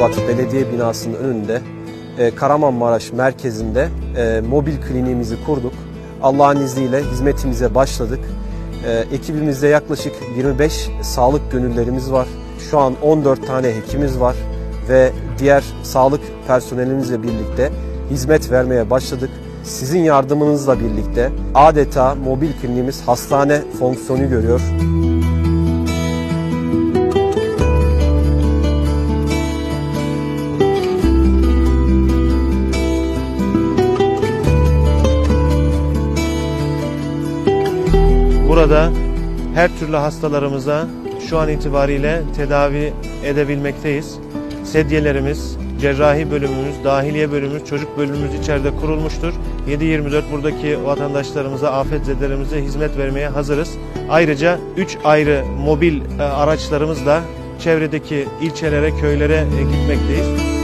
Şubat Belediye Binası'nın önünde e, Kahramanmaraş merkezinde e, mobil kliniğimizi kurduk. Allah'ın izniyle hizmetimize başladık. E, ekibimizde yaklaşık 25 sağlık gönüllerimiz var. Şu an 14 tane hekimiz var ve diğer sağlık personelimizle birlikte hizmet vermeye başladık. Sizin yardımınızla birlikte adeta mobil kliniğimiz hastane fonksiyonu görüyor. Burada her türlü hastalarımıza şu an itibariyle tedavi edebilmekteyiz. Sedyelerimiz, cerrahi bölümümüz, dahiliye bölümümüz, çocuk bölümümüz içeride kurulmuştur. 7-24 buradaki vatandaşlarımıza, afetzedelerimize hizmet vermeye hazırız. Ayrıca 3 ayrı mobil e, araçlarımızla çevredeki ilçelere, köylere e, gitmekteyiz.